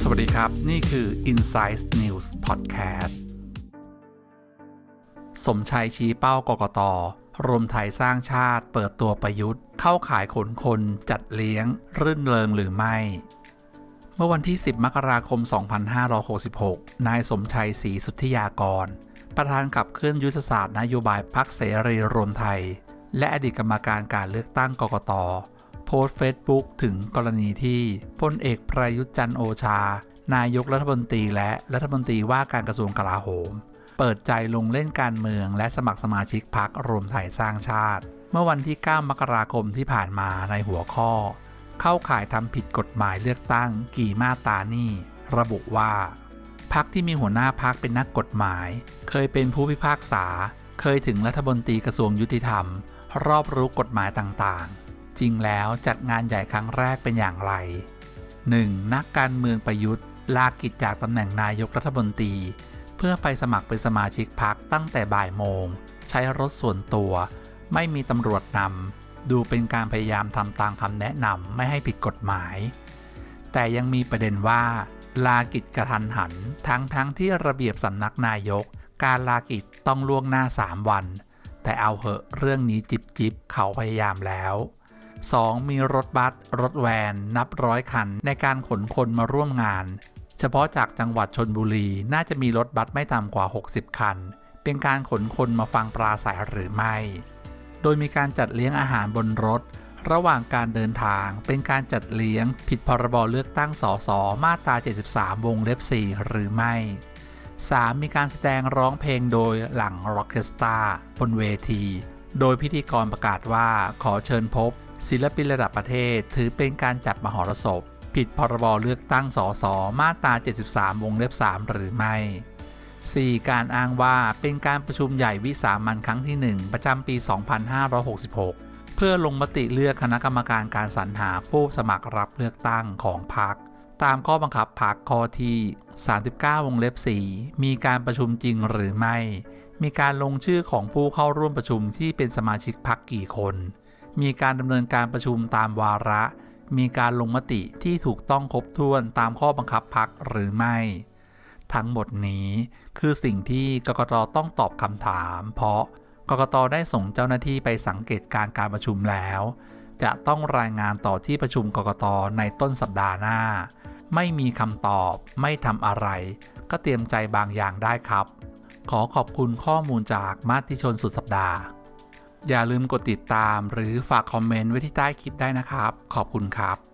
สวัสดีครับ นี่คือ Insight News Podcast สมชัยชี้เป้ากกตรวมไทยสร้างชาติเปิดตัวประยุทธ์ เข้าขายขนคนจัดเลี้ยง รื่นเริงหรือไม่ เมื่อวันที่ 10 มกราคม 2566 นายสมชัยศรีสุทธิยากร ประธานกับเคลื่อนยุทธศาสตร์นโยบายพักเสรีรวมไทย และอดีตกรรมการการเลือกตั้งกกตโพสต์เฟซบุ๊กถึงกรณีที่พลเอกประยุทธ์จันโอชา นายกรัฐมนตรีและรัฐมนตรีว่าการกระทรวงกลาโหม เปิดใจลงเล่นการเมืองและสมัครสมาชิกพรรครวมไทยสร้างชาติ เมื่อวันที่ 9 มกราคมที่ผ่านมาในหัวข้อ เข้าข่ายทำผิดกฎหมายเลือกตั้งกี่มาตานี่ ระบุว่าพักที่มีหัวหน้าพักเป็นนักกฎหมาย เคยเป็นผู้พิพากษา เคยถึงรัฐมนตรีกระทรวงยุติธรรม รอบรู้กฎหมายต่างๆ จริงแล้วจัดงานใหญ่ครั้งแรกเป็นอย่างไร 1. นักการเมืองประยุทธ์ลากิจจากตำแหน่งนายกรัฐมนตรี เพื่อไปสมัครเป็นสมาชิกพักตั้งแต่บ่ายโมง ใช้รถส่วนตัว ไม่มีตำรวจนำดูเป็นการพยายามทำตามคำแนะนำไม่ให้ผิดกฎหมาย แต่ยังมีประเด็นว่า ลากิจกระทันหัน ทั้งทั้งที่ระเบียบสำนักนายก การลากิจต้องล่วงหน้า 3 วัน แต่เอาเหอะเรื่องนี้จิบจิบเขาพยายามแล้ว 2. มีรถบัสรถแวนนับร้อยคันในการขนคนมาร่วมงาน เฉพาะจากจังหวัดชนบุรีน่าจะมีรถบัสไม่ต่ำกว่า 60 คัน เป็นการขนคนมาฟังปราศัยหรือไม่ โดยมีการจัดเลี้ยงอาหารบนรถ ระหว่างการเดินทางเป็นการจัดเลี้ยง ผิดพรบเลือกตั้งสสมาตรา73 วงเล็บ 4 หรือไม่ 3. มีการแสดงร้องเพลงโดยหลังร็อกเคสตาบนเวที โดยพิธีกรประกาศว่าขอเชิญพบ ศิลปินระดับประเทศถือเป็นการจัดมหรสพ ผิดพรบเลือกตั้งสสมาตรา 73 วงเล็บ 3 หรือไม่ 4. การอ้างว่าเป็นการประชุมใหญ่วิสามันครั้งที่ 1 ประจำปี 2566 เพื่อลงมติเลือกคณะกรรมการการสรรหาผู้สมัครรับเลือกตั้งของพรรค ตามข้อบังคับพรรคข้อที่ 39 วงเล็บ 4 มีการประชุมจริงหรือไม่ มีการลงชื่อของผู้เข้าร่วมประชุมที่เป็นสมาชิกพรรคกี่คน มีการดำเนินการประชุมตามวาระ มีการลงมติที่ถูกต้องครบถ้วนตามข้อบังคับพรรคหรือไม่ ทั้งหมดนี้คือสิ่งที่กกตต้องตอบคำถาม เพราะกกตได้ส่งเจ้าหน้าที่ไปสังเกตการการประชุมแล้ว จะต้องรายงานต่อที่ประชุมกกตในต้นสัปดาห์หน้า ไม่มีคำตอบ ไม่ทำอะไร ก็เตรียมใจบางอย่างได้ครับ ขอขอบคุณข้อมูลจากมาติชนสุดสัปดาห์ อย่าลืมกดติดตามหรือฝากคอมเมนต์ไว้ที่ใต้คลิปได้นะครับ ขอบคุณครับ